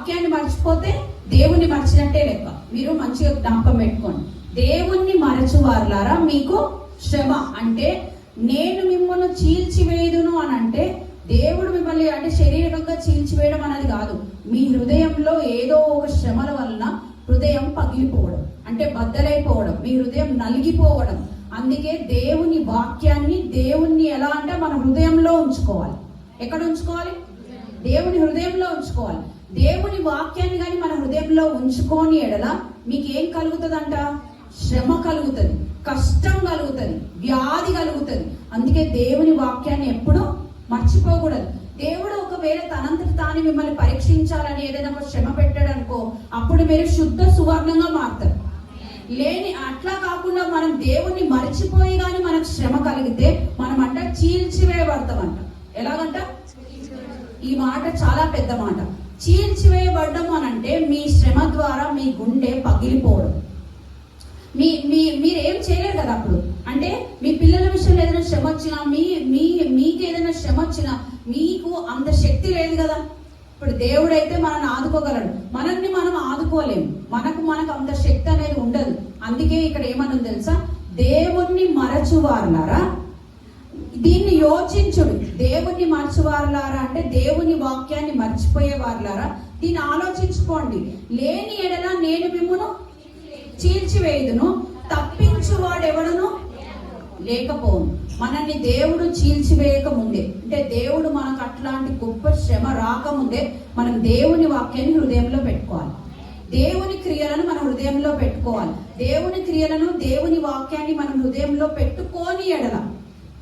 వాక్యాన్ని మర్చిపోతే దేవుణ్ణి మర్చినట్టే లెక్క. మీరు మంచిగా జ్ఞాపకం పెట్టుకోండి. దేవుణ్ణి మరచువారులారా మీకు శ్రమ. అంటే నేను మిమ్మల్ని చీల్చివేయదును అని అంటే దేవుడు మిమ్మల్ని అంటే శరీరకంగా చీల్చివేయడం అనేది కాదు. మీ హృదయంలో ఏదో ఒక శ్రమల వలన హృదయం పగిలిపోవడం. అంటే బద్దలైపోవడం. మీ హృదయం నలిగిపోవడం. అందుకే దేవుని వాక్యాన్ని దేవుణ్ణి ఎలా అంటే మన హృదయంలో ఉంచుకోవాలి. ఎక్కడ ఉంచుకోవాలి? దేవుని హృదయంలో ఉంచుకోవాలి. దేవుని వాక్యాన్ని కానీ మన హృదయంలో ఉంచుకొని ఎడల మీకు ఏం కలుగుతుందంట? శ్రమ కలుగుతుంది కష్టం కలుగుతుంది వ్యాధి కలుగుతుంది. అందుకే దేవుని వాక్యాన్ని ఎప్పుడూ మర్చిపోకూడదు. దేవుడు ఒకవేళ తనంతటి తాను మిమ్మల్ని పరీక్షించాలని ఏదైనా ఒక శ్రమ పెట్టాడనుకో అప్పుడు మీరు శుద్ధ సువర్ణంగా మారుతారు. లేని అట్లా కాకుండా మనం దేవుణ్ణి మర్చిపోయి కానీ మనకు శ్రమ కలిగితే మనం అంట చీల్చివేయబడతామంట. ఎలాగంట? ఈ మాట చాలా పెద్ద మాట. చీల్చివేయబడ్డం అని అంటే మీ శ్రమ ద్వారా మీ గుండె పగిలిపోవడం. మీ మీ మీరు ఏం చేయలేరు కదా అప్పుడు? అంటే మీ పిల్లల విషయంలో ఏదైనా శ్రమ వచ్చినా మీ మీ మీకు ఏదైనా శ్రమ వచ్చినా మీకు అంత శక్తి లేదు కదా? ఇప్పుడు దేవుడైతే మనల్ని ఆదుకోగలడు. మనల్ని మనం ఆదుకోలేము మనకు మనకు అంత శక్తి అనేది ఉండదు. అందుకే ఇక్కడ ఏమన్నా తెలుసా? దేవుణ్ణి మరచువారులారా? దీన్ని యోచించుడు దేవుణ్ణి మర్చివారులారా అంటే దేవుని వాక్యాన్ని మర్చిపోయేవారులారా? దీన్ని ఆలోచించుకోండి. లేని ఎడల నేను మిమ్మను చీల్చివేయుదును. తప్పించువాడెవడును? లేకపోను మనల్ని దేవుడు చీల్చివేయక ముందే అంటే దేవుడు మనకు అట్లాంటి గొప్ప శ్రమ రాకముందే మనం దేవుని వాక్యాన్ని హృదయంలో పెట్టుకోవాలి. దేవుని క్రియలను మన హృదయంలో పెట్టుకోవాలి. దేవుని క్రియలను దేవుని వాక్యాన్ని మనం హృదయంలో పెట్టుకోని ఎడల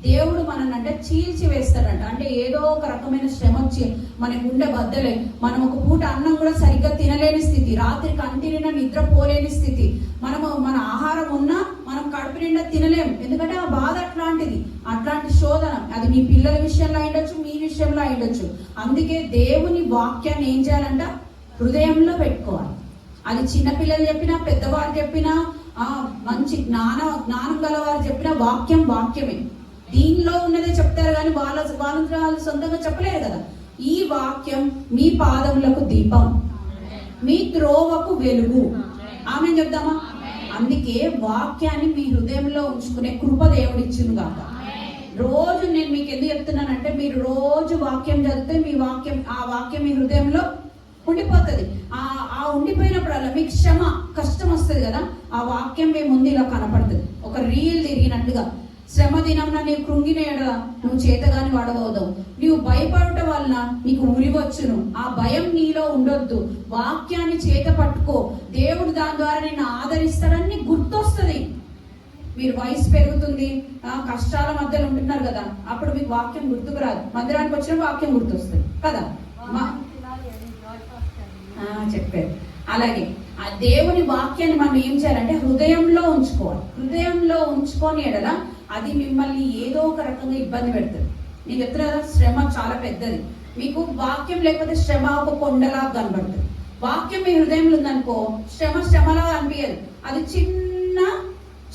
దేవుడు మనల్ని అంటే చీల్చి వేస్తాడంట. అంటే ఏదో ఒక రకమైన శ్రమ వచ్చి మనకు ఉండే బద్దలే మనం ఒక పూట అన్నం కూడా సరిగ్గా తినలేని స్థితి రాత్రి కంటిన నిద్రపోలేని స్థితి. మనము మన ఆహారం ఉన్నా మనం కడుపు నిండా తినలేము ఎందుకంటే ఆ బాధ అట్లాంటిది. అట్లాంటి శోధన. అది మీ పిల్లల విషయంలో అయ్యొచ్చు మీ విషయంలో అయ్యొచ్చు అందుకే దేవుని వాక్యాన్ని ఏం చేయాలంట? హృదయంలో పెట్టుకోవాలి. అది చిన్నపిల్లలు చెప్పినా పెద్దవారు చెప్పినా ఆ మంచి జ్ఞాన జ్ఞానం గలవారు చెప్పిన వాక్యం వాక్యమే. దీనిలో ఉన్నదే చెప్తారు కానీ వాళ్ళ వాళ్ళ వాళ్ళు సొంతంగా చెప్పలేరు కదా. ఈ వాక్యం మీ పాదములకు దీపం మీ త్రోవకు వెలుగు. ఆమె చెప్దామా అందుకే వాక్యాన్ని మీ హృదయంలో ఉంచుకునే కృప దేవుడిచ్చును కాక. రోజు నేను మీకు ఎందుకు చెప్తున్నానంటే మీరు రోజు వాక్యం చదివితే మీ వాక్యం ఆ వాక్యం మీ హృదయంలో ఉండిపోతుంది. ఆ ఆ ఉండిపోయినప్పుడల్లా మీకు శ్రమ కష్టం వస్తుంది కదా. ఆ వాక్యం మీ ముందు ఇలా కనపడుతుంది. ఒక రీల్ తిరిగినట్టుగా. శ్రమ దినం నీవు కృంగినేడ నువ్వు చేతగాని వాడబోదావు నీవు భయపడటం వలన నీకు ఉరివచ్చును. ఆ భయం నీలో ఉండొద్దు. వాక్యాన్ని చేత పట్టుకో. దేవుడు దాని ద్వారా నిన్ను ఆదరిస్తాడని గుర్తొస్తుంది. మీరు వయసు పెరుగుతుంది ఆ కష్టాల మధ్యలో ఉంటున్నారు కదా అప్పుడు మీకు వాక్యం గుర్తుకు రాదు. మందిరానికి వచ్చిన వాక్యం గుర్తొస్తుంది కదా? చెప్పారు. అలాగే ఆ దేవుని వాక్యాన్ని మనం ఏం చేయాలంటే హృదయంలో ఉంచుకోవాలి. హృదయంలో ఉంచుకొని ఎడల అది మిమ్మల్ని ఏదో ఒక రకంగా ఇబ్బంది పెడుతుంది. నీకు ఎత్తున శ్రమ చాలా పెద్దది. మీకు వాక్యం లేకపోతే శ్రమ ఒక కొండలా కనబడుతుంది. వాక్యం మీ హృదయంలో ఉందనుకో శ్రమ శ్రమలా అనిపించదు అది చిన్న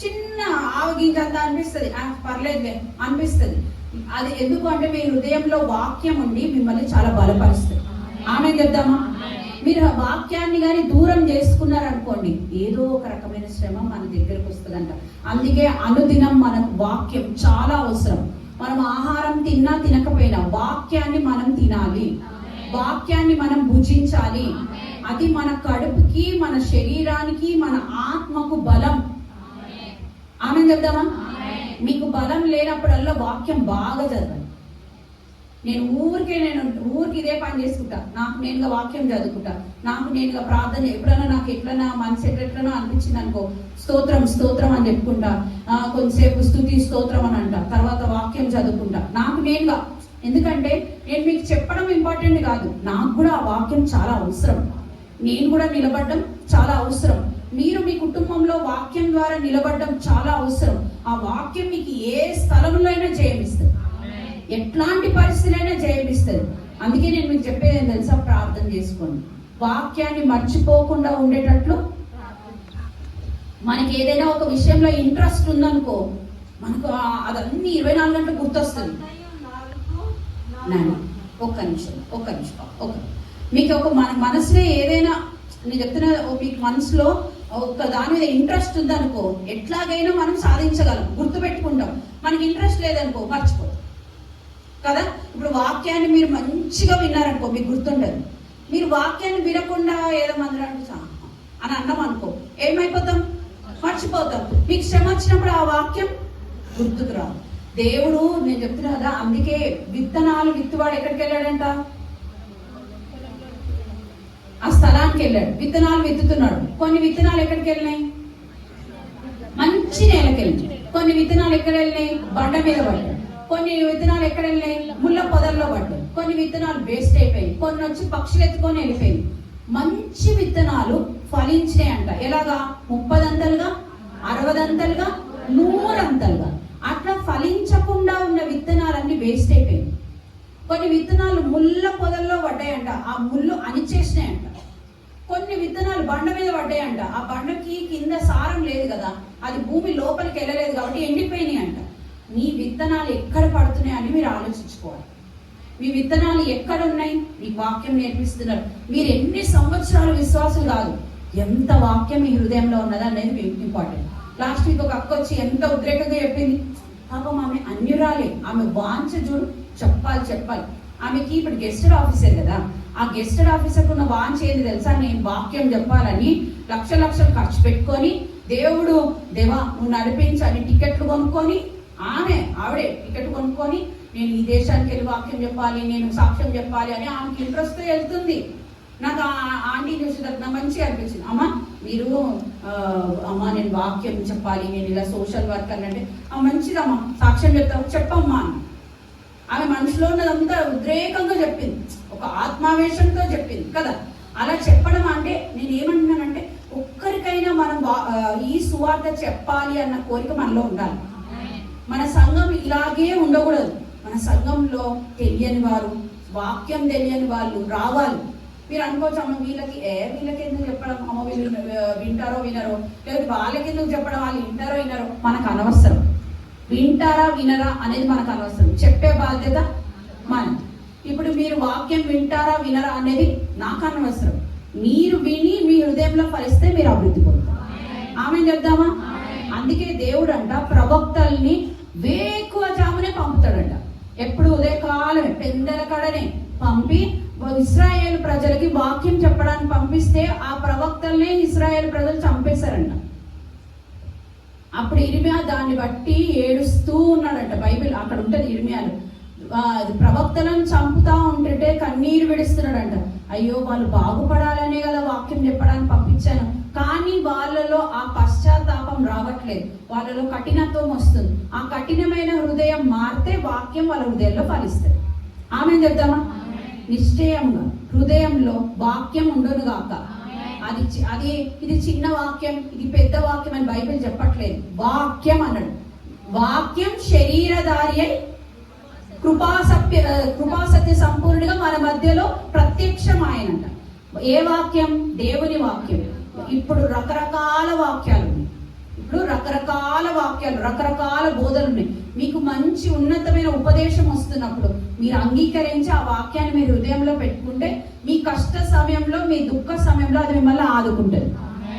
చిన్న ఆవగింజంత అనిపిస్తుంది. ఆ, పర్లేదులే అనిపిస్తుంది. అది ఎందుకు అంటే మీ హృదయంలో వాక్యం ఉండి మిమ్మల్ని చాలా బలపరుస్తుంది. ఆమె చెప్దామా? మీరు ఆ వాక్యాన్ని కానీ దూరం చేసుకున్నారనుకోండి ఏదో ఒక రకమైన శ్రమ మన దగ్గరకు వస్తుందంట. అందుకే అనుదినం మనకు వాక్యం చాలా అవసరం. మనం ఆహారం తిన్నా తినకపోయినా వాక్యాన్ని మనం తినాలి. వాక్యాన్ని మనం భుజించాలి. అది మన కడుపుకి మన శరీరానికి మన ఆత్మకు బలం. ఆమె చెప్దామా? మీకు బలం లేనప్పుడల్లా వాక్యం బాగా చదవండి. నేను ఊరికే నేను ఊరికి ఇదే పని చేసుకుంటా. నాకు నేనుగా వాక్యం చదువుకుంటా. నాకు నేనుగా ప్రార్థన ఎప్పుడైనా నాకు ఎట్లన్నా మనసు ఎట్లెట్లనో అనిపించింది అనుకో స్తోత్రం స్తోత్రం అని చెప్పుకుంటా. కొంతసేపు స్థుతి స్తోత్రం అని అంట. తర్వాత వాక్యం చదువుకుంటా. నాకు నేనుగా ఎందుకంటే నేను మీకు చెప్పడం ఇంపార్టెంట్ కాదు. నాకు కూడా ఆ వాక్యం చాలా అవసరం. నేను కూడా నిలబడడం చాలా అవసరం. మీరు మీ కుటుంబంలో వాక్యం ద్వారా నిలబడడం చాలా అవసరం. ఆ వాక్యం మీకు ఏ స్థలంలో అయినా జయమిస్తుంది. ఎట్లాంటి పరిస్థితులైనా జయమిస్తుంది అందుకే నేను మీకు చెప్పేది తెలుసా? ప్రార్థన చేసుకోండి. వాక్యాన్ని మర్చిపోకుండా ఉండేటట్లు మనకి ఏదైనా ఒక విషయంలో ఇంట్రెస్ట్ ఉందనుకో మనకు అదన్నీ ఇరవై నాలుగు గంటలు గుర్తొస్తుంది ఒక్క నిమిషం ఒక్క నిమిషం ఒక మీకు ఒక మన మనసులో ఏదైనా నేను చెప్తున్నా మీకు మనసులో ఒక దాని మీద ఇంట్రెస్ట్ ఉందనుకో ఎట్లాగైనా మనం సాధించగలం గుర్తుపెట్టుకుంటాం. మనకి ఇంట్రెస్ట్ లేదనుకో మర్చిపోతాం. కదా? ఇప్పుడు వాక్యాన్ని మీరు మంచిగా విన్నారనుకో మీకు గుర్తుండదు. మీరు వాక్యాన్ని వినకుండా ఏదో మందిరం అని అన్నాం అనుకో ఏమైపోతాం? మర్చిపోతాం. మీకు శ్రమ వచ్చినప్పుడు ఆ వాక్యం గుర్తుకు రాదు. దేవుడు నేను చెప్తున్నా కదా అందుకే విత్తనాలు విత్తువాడు ఎక్కడికి వెళ్ళాడంట? ఆ స్థలానికి వెళ్ళాడు. విత్తనాలు విత్తుతున్నాడు. కొన్ని విత్తనాలు ఎక్కడికి వెళ్ళినాయి? మంచి నేలకి వెళ్ళినాయి కొన్ని విత్తనాలు ఎక్కడ వెళ్ళినాయి? బండ మీద పడ్డాయి. కొన్ని విత్తనాలు ఎక్కడ ముళ్ళ పొదల్లో పడ్డాయి. కొన్ని విత్తనాలు వేస్ట్ అయిపోయి కొన్ని వచ్చి పక్షులు ఎత్తుకొని వెళ్ళిపోయి మంచి విత్తనాలు ఫలించినాయి అంట. ఎలాగా? ముప్పదంతలుగా? అరవదంతలుగా? నూరంతలుగా? అట్లా ఫలించకుండా ఉన్న విత్తనాలన్నీ వేస్ట్ అయిపోయింది కొన్ని విత్తనాలు ముళ్ళ పొదల్లో పడ్డాయంట. ఆ ముళ్ళు అణిచేసినాయంట కొన్ని విత్తనాలు బండ మీద పడ్డాయంట. ఆ బండకి కింద సారం లేదు కదా. అది భూమి లోపలికి వెళ్ళలేదు కాబట్టి ఎండిపోయినాయి అంట. మీ విత్తనాలు ఎక్కడ పడుతున్నాయి అని మీరు ఆలోచించుకోవాలి. మీ విత్తనాలు ఎక్కడ ఉన్నాయి? మీ వాక్యం నేర్పిస్తున్నారు. మీరు ఎన్ని సంవత్సరాలు విశ్వాసం కాదు. ఎంత వాక్యం మీ హృదయంలో ఉన్నదా అనేది మీకు ఇంపార్టెంట్. లాస్ట్ వీక్ ఒక అక్క వచ్చి ఎంత ఉద్రేకంగా చెప్పింది. పాపం ఆమె అన్యురాలే. ఆమె వాంచ చూడు. చెప్పాలి చెప్పాలి. ఆమెకి ఇప్పుడు గెస్టెడ్ ఆఫీసర్ కదా. ఆ గెస్టెడ్ ఆఫీసర్కి ఉన్న వాంచ ఏంది తెలుసా? నేను వాక్యం చెప్పాలని లక్ష లక్షలు ఖర్చు పెట్టుకొని దేవుడు దేవా నువ్వు నడిపించని టికెట్లు కొనుక్కొని ఆమె ఆవిడే టికెట్ కొనుక్కొని నేను ఈ దేశానికి వెళ్ళి వాక్యం చెప్పాలి నేను సాక్ష్యం చెప్పాలి అని ఆమెకి ఇంట్రెస్ట్ వెళ్తుంది. నాకు ఆ ఆంటీ చూసి నాకు మంచిగా అనిపించింది. అమ్మ మీరు అమ్మ నేను వాక్యం చెప్పాలి నేను ఇలా సోషల్ వర్కర్ అంటే "ఆ, మంచిదమ్మా సాక్ష్యం చెప్తావు చెప్పమ్మా ఆమె మనసులో ఉన్నదంతా ఉద్రేకంగా చెప్పింది. ఒక ఆత్మావేశంతో చెప్పింది కదా? అలా చెప్పడం అంటే నేను ఏమంటున్నానంటే ఒక్కరికైనా మనం వా- ఈ సువార్త చెప్పాలి అన్న కోరిక మనలో ఉండాలి. మన సంఘం ఇలాగే ఉండకూడదు. మన సంఘంలో తెలియని వారు వాక్యం తెలియని వాళ్ళు రావాలి. మీరు అనుకోవచ్చు అమ్మ వీళ్ళకి ఏ వీళ్ళకి ఎందుకు చెప్పడం? అమ్మ వీళ్ళు వింటారో వినరో? లేకపోతే వాళ్ళకి ఎందుకు చెప్పడం? వాళ్ళు వింటారో వినరో? మనకు అనవసరం. వింటారా వినరా అనేది మనకు అనవసరం. చెప్పే బాధ్యత మన ఇప్పుడు మీరు వాక్యం వింటారా వినరా అనేది నాకు అనవసరం. మీరు విని మీ హృదయంలో ఫలిస్తే మీరు అభివృద్ధి పొందుతారు. ఆమె చెప్దామా? అందుకే దేవుడు అంట ప్రవక్తల్ని వేకువ జామునే పంపుతాడంట. ఎప్పుడు ఉదయకాలమే పెందల కడనే పంపి ఇస్రాయేల్ ప్రజలకి వాక్యం చెప్పడానికి పంపిస్తే ఆ ప్రవక్తల్నే ఇస్రాయేల్ ప్రజలు చంపేశారంట. అప్పుడు ఇరిమియా దాన్ని బట్టి ఏడుస్తూ ఉన్నాడంట బైబిల్. అక్కడ ఉంటుంది ఇరిమియాలు. అది ప్రవక్తలను చంపుతా ఉంటుంటే కన్నీరు విడుస్తున్నాడంట. అయ్యో వాళ్ళు బాగుపడాలనే కదా వాక్యం చెప్పడానికి పంపించాను. కానీ వాళ్ళలో ఆ పశ్చాత్తాపం రావట్లేదు. వాళ్ళలో కఠినత్వం వస్తుంది. ఆ కఠినమైన హృదయం మారితే వాక్యం వాళ్ళ హృదయంలో ఫలిస్తుంది. ఆమె చెప్తామా? నిశ్చయంగా హృదయంలో వాక్యం ఉండను గాక. అది అది ఇది చిన్న వాక్యం ఇది పెద్ద వాక్యం అని బైబిల్ చెప్పట్లేదు. వాక్యం అన్నాడు. వాక్యం శరీరధారి అయి కృపా సత్య కృపా సత్య సంపూర్ణుడిగా మన మధ్యలో ప్రత్యక్షమాయనంట. ఏ వాక్యం? దేవుని వాక్యం. ఇప్పుడు రకరకాల వాక్యాలు ఉన్నాయి. ఇప్పుడు రకరకాల వాక్యాలు రకరకాల బోధలు ఉన్నాయి. మీకు మంచి ఉన్నతమైన ఉపదేశం వస్తున్నప్పుడు మీరు అంగీకరించి ఆ వాక్యాన్ని మీరు హృదయంలో పెట్టుకుంటే మీ కష్ట సమయంలో మీ దుఃఖ సమయంలో అది మిమ్మల్ని ఆదుకుంటుంది.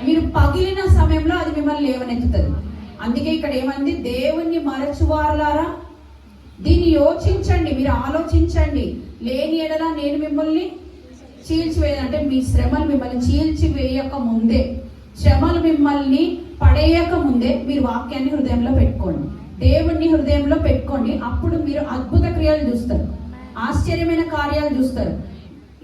మీరు పగిలిన సమయంలో అది మిమ్మల్ని లేవనెత్తుతుంది. అందుకే ఇక్కడ ఏమంది? దేవుణ్ణి మరచువారులారా దీన్ని యోచించండి మీరు ఆలోచించండి. లేని ఎడలా నేను మిమ్మల్ని చీల్చివేయ అంటే మీ శ్రమలు మిమ్మల్ని చీల్చివేయక ముందే శ్రమలు మిమ్మల్ని పడేయక ముందే మీరు వాక్యాన్ని హృదయంలో పెట్టుకోండి. దేవుణ్ణి హృదయంలో పెట్టుకోండి. అప్పుడు మీరు అద్భుత క్రియలు చూస్తారు. ఆశ్చర్యమైన కార్యాలు చూస్తారు.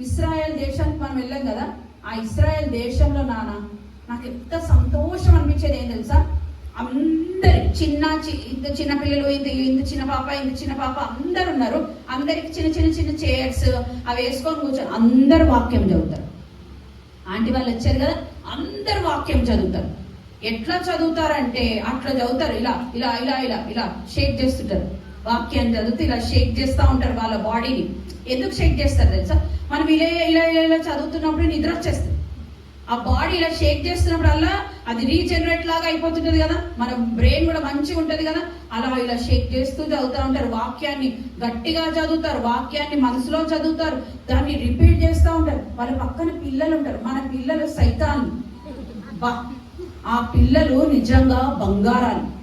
ఇస్రాయల్ దేశానికి మనం వెళ్ళాం కదా. ఆ ఇస్రాయల్ దేశంలో నాన్న నాకు ఎంత సంతోషం అనిపించేది ఏం తెలుసా? అందరి చిన్న ఇంత చిన్న పిల్లలు ఇంత ఇంత చిన్న పాప ఇంత చిన్న పాప అందరు ఉన్నారు అందరికి చిన్న చిన్న చిన్న చైర్స్ అవి వేసుకొని కూర్చొని అందరు వాక్యం చదువుతారు. ఆంటీ వాళ్ళు వచ్చారు కదా అందరు వాక్యం చదువుతారు. ఎట్లా చదువుతారంటే అట్లా చదువుతారు. ఇలా ఇలా ఇలా ఇలా ఇలా షేక్ చేస్తుంటారు. వాక్యాన్ని చదివితే ఇలా షేక్ చేస్తూ ఉంటారు వాళ్ళ బాడీని ఎందుకు షేక్ చేస్తారు తెలుసా? మనం ఇలా ఇలా ఇలా ఇలా చదువుతున్నప్పుడు నిద్ర వచ్చేస్తుంది. ఆ బాడీ ఇలా షేక్ చేస్తున్నప్పుడల్లా అది రీజనరేట్ లాగా అయిపోతుంటది కదా. మన బ్రెయిన్ కూడా మంచిగా ఉంటది కదా. అలా ఇలా షేక్ చేస్తూ చదువుతూ ఉంటారు. వాక్యాన్ని గట్టిగా చదువుతారు. వాక్యాన్ని మనసులో చదువుతారు. దాన్ని రిపీట్ చేస్తూ ఉంటారు. వాళ్ళ పక్కన పిల్లలు ఉంటారు. మన పిల్లలు సైతాన్. బా ఆ పిల్లలు నిజంగా బంగారాలు.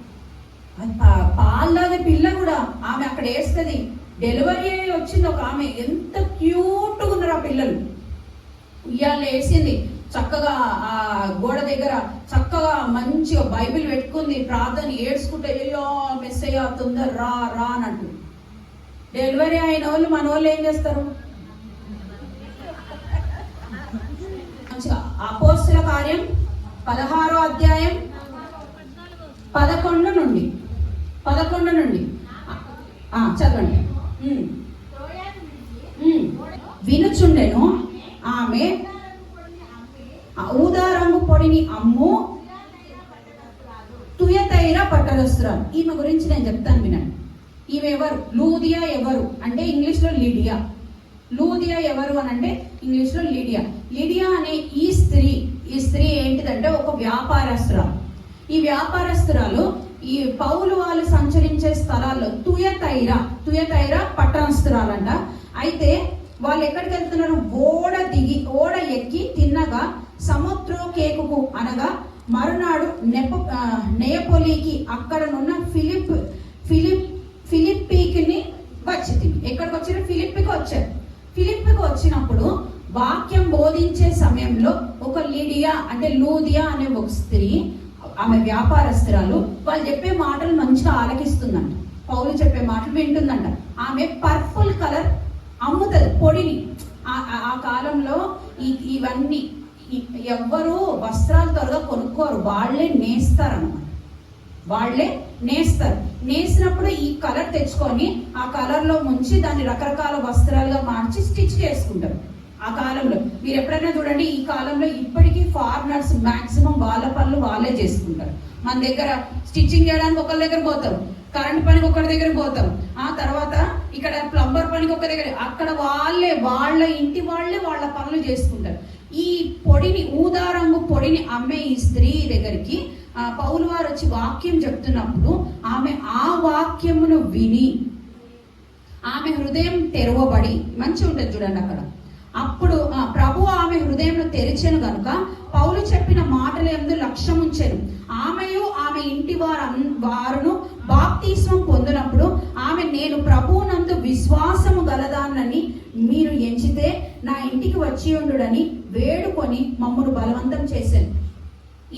పాల్లాగే పిల్ల కూడా ఆమె అక్కడ వేస్తుంది. డెలివరీ అయ్యి వచ్చింది ఒక ఆమె. ఎంత క్యూట్గా ఉన్నారు ఆ పిల్లలు. ఉయ్యాలు వేసింది. చక్కగా ఆ గోడ దగ్గర చక్కగా మంచిగా బైబిల్ పెట్టుకుంది ప్రార్థన ఏడ్చుకుంటే అయ్యో మిస్ అయ్యా తొందర రా రా అన్నట్టు డెలివరీ అయిన వాళ్ళు మన వాళ్ళు ఏం చేస్తారు? మంచిగా అపోస్తుల కార్యం పదహారో అధ్యాయం పదకొండు నుండి పదకొండు నుండి. చదవండి. వినుచుండెను ఆమె ఊదా రంగు పొడిని అమ్ము తుయతైర పట్టదస్తురాలు. ఈమె గురించి నేను చెప్తాను వినండి. ఈమె ఎవరు లూదియా ఎవరు? అంటే ఇంగ్లీష్లో లీడియా. లూదియా ఎవరు అని అంటే ఇంగ్లీష్లో లీడియా. లిడియా లిడియా అనే ఈ స్త్రీ ఈ స్త్రీ ఏంటిదంటే ఒక వ్యాపారస్తురాలు. ఈ వ్యాపారస్తురాలు ఈ పౌలు వాళ్ళు సంచరించే స్థలాల్లో తుయతైర తుయతైర పట్టణస్తురాలంట. అయితే వాళ్ళు ఎక్కడికి వెళ్తున్నారు ఓడ దిగి ఓడ ఎక్కి తిన్నగా సముద్రోకేకుకు అనగా మరునాడు నెప ఆ, అక్కడనున్న ఫిలిప్ ఫిలిప్ ఫిలిప్పీకిని వచ్చింది ఎక్కడికి వచ్చారు ఫిలిప్పికి వచ్చారు ఫిలిప్పికి వచ్చినప్పుడు వాక్యం బోధించే సమయంలో ఒక లీడియా అంటే లూదియా అనే ఒక స్త్రీ ఆమె వ్యాపారస్తురాలు వాళ్ళు చెప్పే మాటలు మంచిగా ఆలకిస్తుందంట. పౌలు చెప్పే మాటలు వింటుందంట. ఆమె పర్పుల్ కలర్ అమ్ముతుంది పొడిని. ఆ- కాలంలో ఈ ఇవన్నీ ఎవ్వరు వస్త్రాలు త్వరగా కొనుక్కోరు. వాళ్ళే నేస్తారన్నమాట. వాళ్ళే నేస్తారు. నేసినప్పుడు ఈ కలర్ తెచ్చుకొని ఆ కలర్లో ముంచి దాన్ని రకరకాల వస్త్రాలుగా మార్చి స్టిచ్ చేసుకుంటారు. ఆ కాలంలో. మీరు ఎప్పుడైనా చూడండి ఈ కాలంలో ఇప్పటికీ ఫారినర్స్ మాక్సిమం వాళ్ళ పనులు వాళ్ళే చేసుకుంటారు. మన దగ్గర స్టిచ్చింగ్ చేయడానికి ఒకరి దగ్గర పోతాం కరెంట్ పనికి ఒకరి దగ్గర పోతాం. ఆ తర్వాత ఇక్కడ ప్లంబర్ పనికి ఒక దగ్గర అక్కడ వాళ్ళే వాళ్ళ ఇంటి వాళ్ళే వాళ్ళ పనులు చేసుకుంటారు. ఈ పొడిని ఊదా రంగు పొడిని అమ్మే ఈ స్త్రీ దగ్గరికి పౌలు వారు వచ్చి వాక్యం చెప్తున్నప్పుడు ఆమె ఆ వాక్యమును విని ఆమె హృదయం తెరవబడి మంచి ఉంటుంది చూడండి అక్కడ. అప్పుడు ప్రభు ఆమె హృదయంలో తెరిచాను గనుక పౌలు చెప్పిన మాటల ఎందు లక్ష్యం ఉంచాను ఆమెయు ఆమె ఇంటి వారు వారును బాప్తీస్వం పొందినప్పుడు ఆమె నేను ప్రభువునందు విశ్వాసము గలదానని మీరు ఎంచితే నా ఇంటికి వచ్చి ఉండుడని వేడుకొని మమ్మను బలవంతం చేశాను.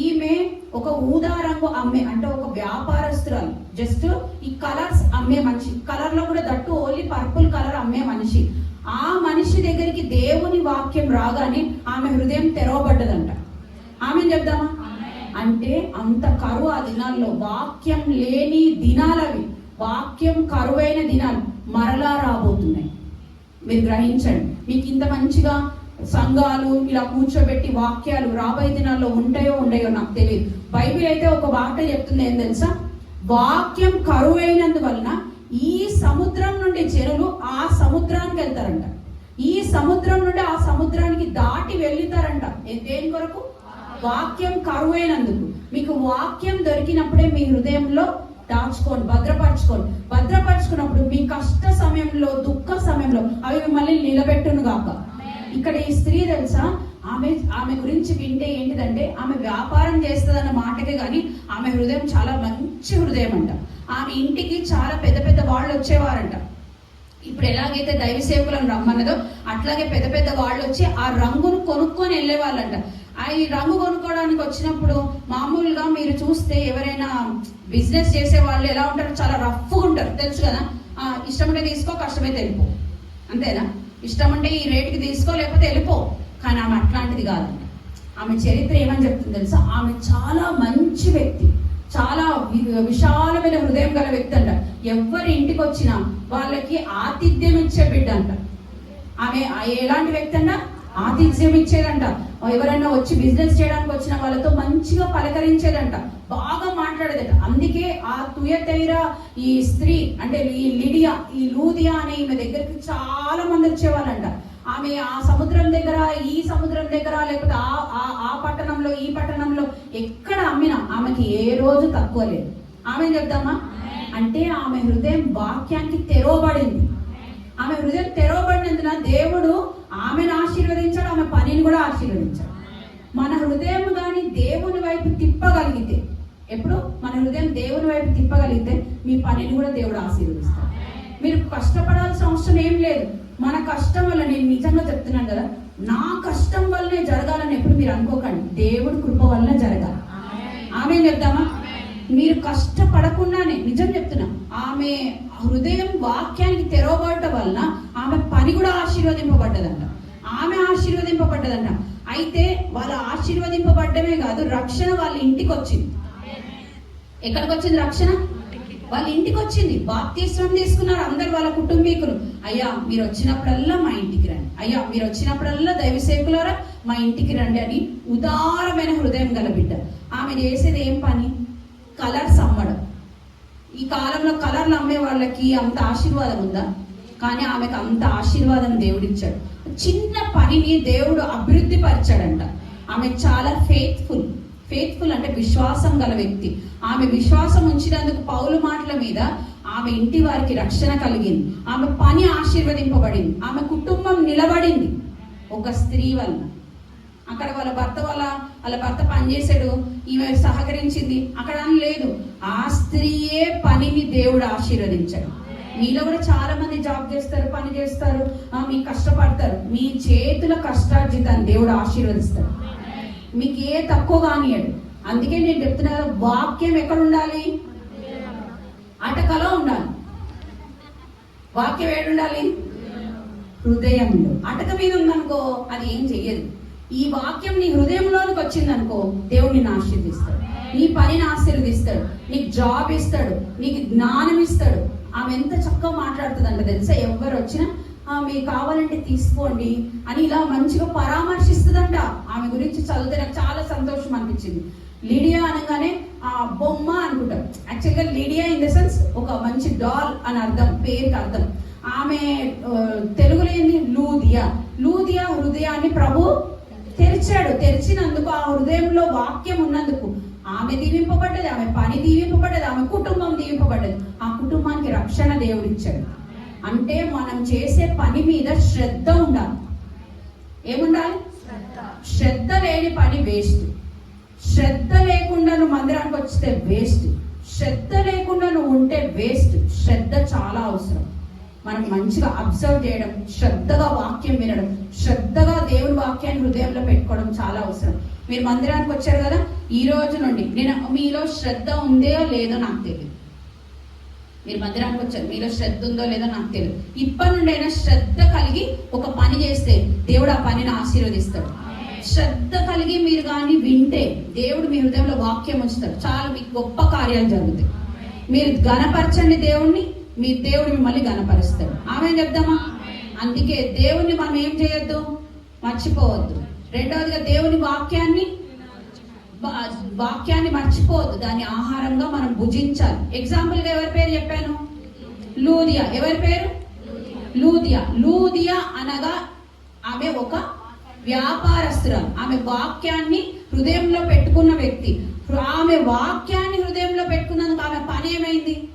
ఈమె ఒక ఊదా రంగు అమ్మే అంటే ఒక వ్యాపారస్తురాలు. జస్ట్ ఈ కలర్స్ అమ్మే మనిషి కలర్లో కూడా దట్టు ఓన్లీ పర్పుల్ కలర్ అమ్మే మనిషి. ఆ మనిషి దగ్గరికి దేవుని వాక్యం రాగానే ఆమె హృదయం తెరవబడ్డదంట. ఆమె చెప్దామా అంటే అంత కరువు ఆ దినాల్లో. వాక్యం లేని దినాలవి. వాక్యం కరువైన దినాలు మరలా రాబోతున్నాయి. మీరు గ్రహించండి. మీకు ఇంత మంచిగా సంఘాలు ఇలా కూర్చోబెట్టి వాక్యాలు రాబోయే దినాల్లో ఉంటాయో ఉండయో నాకు తెలియదు. బైబిల్ అయితే ఒక మాట చెప్తుంది ఏం తెలుసా? వాక్యం కరువైనందువలన ఈ సముద్రం నుండి జనులు ఆ సముద్రానికి వెళ్తారంట. ఈ సముద్రం నుండి ఆ సముద్రానికి దాటి వెళ్తారంట దేని కొరకు? వాక్యం కరువైనందుకు మీకు వాక్యం దొరికినప్పుడే మీ హృదయంలో దాచుకోండి భద్రపరచుకోండి. భద్రపరచుకున్నప్పుడు మీ కష్ట సమయంలో దుఃఖ సమయంలో అవి మిమ్మల్ని నిలబెట్టును గాక. ఇక్కడ ఈ స్త్రీ తెలుసా? ఆమె ఆమె గురించి వింటే ఏంటిదంటే ఆమె వ్యాపారం చేస్తుందన్న మాటకే కానీ ఆమె హృదయం చాలా మంచి హృదయం అంట ఆమె ఇంటికి చాలా పెద్ద పెద్ద వాళ్ళు వచ్చేవారంట. ఇప్పుడు ఎలాగైతే దైవ సేవకులను రమ్మన్నదో అట్లాగే పెద్ద పెద్ద వాళ్ళు వచ్చి ఆ రంగును కొనుక్కొని వెళ్ళే వాళ్ళంట ఈ రంగు కొనుక్కోవడానికి వచ్చినప్పుడు మామూలుగా మీరు చూస్తే ఎవరైనా బిజినెస్ చేసే వాళ్ళు ఎలా ఉంటారు చాలా రఫ్గా ఉంటారు. తెలుసు కదా? ఇష్టమంటే తీసుకో కష్టమైతే వెళ్ళిపో. అంతేనా? ఇష్టం అంటే ఈ రేటుకి తీసుకో లేకపోతే వెళ్ళిపో. కానీ ఆమె అట్లాంటిది కాదు. ఆమె చరిత్ర ఏమని చెప్తుంది తెలుసా? ఆమె చాలా మంచి వ్యక్తి. చాలా విశాలమైన హృదయం గల వ్యక్తి అంట. ఎవరి ఇంటికి వచ్చినా వాళ్ళకి ఆతిథ్యం ఇచ్చే బిడ్డ అంట. ఆమె ఎలాంటి వ్యక్తి అంట? ఆతిథ్యం ఇచ్చేదంట. ఎవరైనా వచ్చి బిజినెస్ చేయడానికి వచ్చిన వాళ్ళతో మంచిగా పలకరించేదంట. బాగా మాట్లాడేదట. అందుకే ఆ తుయతైర ఈ స్త్రీ అంటే ఈ లిడియా ఈ లూదియా అనే ఈమె దగ్గరికి చాలా మంది వచ్చేవాళ్ళంట. ఆమె ఆ సముద్రం దగ్గర ఈ సముద్రం దగ్గర లేకపోతే ఆ ఆ- ఆ పట్టణంలో ఈ పట్టణంలో ఎక్కడ అమ్మినా ఆమెకి ఏ రోజు తక్కువ లేదు. ఆమె చెప్దామా అంటే ఆమె హృదయం వాక్యానికి తెరవబడింది. ఆమె హృదయం తెరవబడినందున దేవుడు ఆమెను ఆశీర్వదించాడు ఆమె పనిని కూడా ఆశీర్వదించాడు. మన హృదయం కానీ దేవుని వైపు తిప్పగలిగితే ఎప్పుడు? మన హృదయం దేవుని వైపు తిప్పగలిగితే మీ పనిని కూడా దేవుడు ఆశీర్వదిస్తాడు. మీరు కష్టపడాల్సిన అవసరం ఏం లేదు. మన కష్టం వల్ల నేను నిజంగా చెప్తున్నాను కదా నా కష్టం వల్లనే జరగాలని ఎప్పుడు మీరు అనుకోకండి. దేవుడి కృప వల్ల జరగాలి. ఆమె చెప్దామా మీరు కష్టపడకుండానే నిజం చెప్తున్నా ఆమె హృదయం వాక్యానికి తెరవబడటం వలన పని కూడా ఆశీర్వదింపబడ్డదంట. ఆమె ఆశీర్వదింపబడ్డదంట. అయితే వాళ్ళ ఆశీర్వదింపబడ్డమే కాదు రక్షణ వాళ్ళ ఇంటికి వచ్చింది ఎక్కడికి వచ్చింది రక్షణ? వాళ్ళ ఇంటికి వచ్చింది బాప్తీస్వం తీసుకున్నారు అందరు వాళ్ళ కుటుంబీకులు. అయ్యా మీరు వచ్చినప్పుడల్లా మా ఇంటికి రండి. అయ్యా మీరు వచ్చినప్పుడల్లా దైవ సేకులారా మా ఇంటికి రండి అని ఉదారమైన హృదయం గల బిడ్డ. ఆమె చేసేది ఏం పని? కలర్స్ అమ్మడం. ఈ కాలంలో కలర్లు అమ్మే వాళ్ళకి అంత ఆశీర్వాదం ఉందా? కానీ ఆమెకు అంత ఆశీర్వాదం దేవుడిచ్చాడు. చిన్న పనిని దేవుడు అభివృద్ధి పరిచాడంట ఆమె చాలా ఫెయిత్ఫుల్ ఫెయిత్ఫుల్ అంటే విశ్వాసం గల వ్యక్తి. ఆమె విశ్వాసం ఉంచినందుకు పౌలు మాటల మీద ఆమె ఇంటి వారికి రక్షణ కలిగింది. ఆమె పని ఆశీర్వదింపబడింది. ఆమె కుటుంబం నిలబడింది. ఒక స్త్రీ వల్ల. అక్కడ వాళ్ళ భర్త వాళ్ళ వాళ్ళ భర్త పనిచేశాడు ఈమె సహకరించింది. అక్కడ అని లేదు. ఆ స్త్రీయే పనిని దేవుడు ఆశీర్వదించాడు. మీలో కూడా చాలా మంది జాబ్ చేస్తారు పని చేస్తారు ఆ, మీకు కష్టపడతారు. మీ చేతుల కష్టార్జితాన్ని దేవుడు ఆశీర్వదిస్తాడు. మీకు ఏ తక్కువ కానియడు. అందుకే నేను చెప్తున్నా కదా వాక్యం ఎక్కడ ఉండాలి? అటకలో ఉండాలి. వాక్యం ఏడు ఉండాలి హృదయంలో. అటక మీద ఉందనుకో అది ఏం చెయ్యదు. ఈ వాక్యం నీ హృదయంలోనికి వచ్చిందనుకో దేవుడు నిన్ను ఆశీర్దిస్తాడు నీ పనిని ఆశీర్వదిస్తాడు. నీకు జాబ్ ఇస్తాడు. నీకు జ్ఞానం ఇస్తాడు. ఆమె ఎంత చక్కగా మాట్లాడుతుందంట తెలుసా? ఎవరు వచ్చినా "ఆ, మీకు కావాలంటే తీసుకోండి అని ఇలా మంచిగా పరామర్శిస్తుందంట. ఆమె గురించి చదివితే నాకు చాలా సంతోషం అనిపించింది. లీడియా అనగానే ఆ బొమ్మ అనుకుంటాం. యాక్చువల్గా లీడియా ఇన్ ద సెన్స్ ఒక మంచి డాల్ అని అర్థం పేరుకి అర్థం. ఆమె తెలుగులో ఏంది? లూదియా. లూదియా హృదయాన్ని ప్రభు తెరిచాడు. తెరిచినందుకు ఆ హృదయంలో వాక్యం ఉన్నందుకు. ఆమె దీవింపబడ్డది ఆమె పని దీవింపబడ్డది ఆమె కుటుంబం దీవింపబడ్డది. ఆ కుటుంబానికి రక్షణ దేవుడిచ్చాడు. అంటే మనం చేసే పని మీద శ్రద్ధ ఉండాలి. ఏముండాలి? శ్రద్ధ లేని పని వేస్ట్. శ్రద్ధ లేకుండా నువ్వు మందిరానికి వస్తే వేస్ట్. శ్రద్ధ లేకుండా నువ్వు ఉంటే వేస్ట్. శ్రద్ధ చాలా అవసరం. మనం మంచిగా అబ్జర్వ్ చేయడం శ్రద్ధగా వాక్యం వినడం శ్రద్ధగా దేవుని వాక్యాన్ని హృదయంలో పెట్టుకోవడం చాలా అవసరం. మీరు మందిరానికి వచ్చారు కదా? ఈ రోజు నుండి నేను మీలో శ్రద్ధ ఉందో లేదో నాకు తెలియదు. మీరు మందిరానికి వచ్చారు. మీలో శ్రద్ధ ఉందో లేదో నాకు తెలియదు. ఇప్పటి నుండి అయినా శ్రద్ధ కలిగి ఒక పని చేస్తే దేవుడు ఆ పనిని ఆశీర్వదిస్తాడు. శ్రద్ధ కలిగి మీరు కానీ వింటే దేవుడు మీ హృదయంలో వాక్యం ఉంచుతాడు. చాలా మీకు గొప్ప కార్యాలు జరుగుతాయి. మీరు గణపరచండి దేవుణ్ణి మీ దేవుడు మిమ్మల్ని గణపరుస్తాడు ఆమె చెప్దామా? అందుకే దేవుణ్ణి మనం ఏం చేయొద్దు? మర్చిపోవద్దు. రెండవదిగా దేవుని వాక్యాన్ని వాక్యాన్ని మర్చిపోవద్దు. దాన్ని ఆహారంగా మనం భుజించాలి. ఎగ్జాంపుల్గా ఎవరి పేరు చెప్పాను? లూదియా. ఎవరి పేరు? లూదియా. లూదియా అనగా ఆమె ఒక వ్యాపారస్తురాలు. ఆమె వాక్యాన్ని హృదయంలో పెట్టుకున్న వ్యక్తి. ఆమె వాక్యాన్ని హృదయంలో పెట్టుకున్నందుకు ఆమె పని ఏమైంది?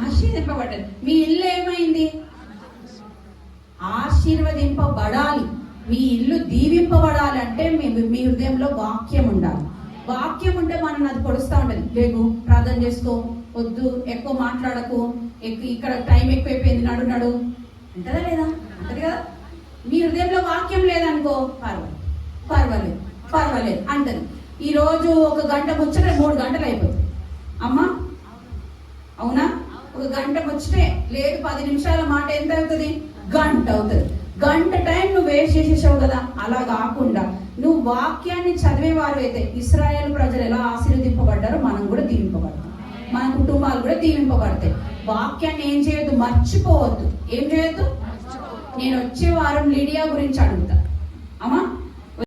ఆశీర్వదింపబడ్డది. మీ ఇల్లు ఏమైంది? ఆశీర్వదింపబడాలి. మీ ఇల్లు దీవింపబడాలంటే మీ మీ హృదయంలో వాక్యం ఉండాలి. వాక్యం ఉంటే మనం అది పొడుస్తూ ఉంటుంది. లేకు ప్రార్థన చేసుకో వద్దు ఎక్కువ మాట్లాడకు ఎక్కు- ఇక్కడ టైం ఎక్కువైపోయింది నడు నడు. అంటదా లేదా? అంటది కదా? మీ హృదయంలో వాక్యం లేదనుకో పర్వాలేదు. పర్వాలేదు. పర్వాలేదు. అంటది. ఈరోజు ఒక గంట ముచ్చట మూడు గంటలు అయిపోతుంది. అమ్మా? అవునా? ఒక గంట ముచ్చటే లేదు పది నిమిషాల మాట ఎంత అవుతుంది? గంట అవుతుంది. గంట టైం నువ్వు వేస్ట్ చేసేసావు కదా? అలా కాకుండా నువ్వు వాక్యాన్ని చదివేవారు అయితే ఇస్రాయేల్ ప్రజలు ఎలా ఆశీర్వదింపబడ్డారో మనం కూడా దీవింపబడతాం. మన కుటుంబాలు కూడా దీవింపబడతాయి. వాక్యాన్ని ఏం చేయొద్దు? మర్చిపోవద్దు. ఏం చేయొద్దు? నేను వచ్చే వారం లీడియా గురించి అడుగుతా. అమ్మా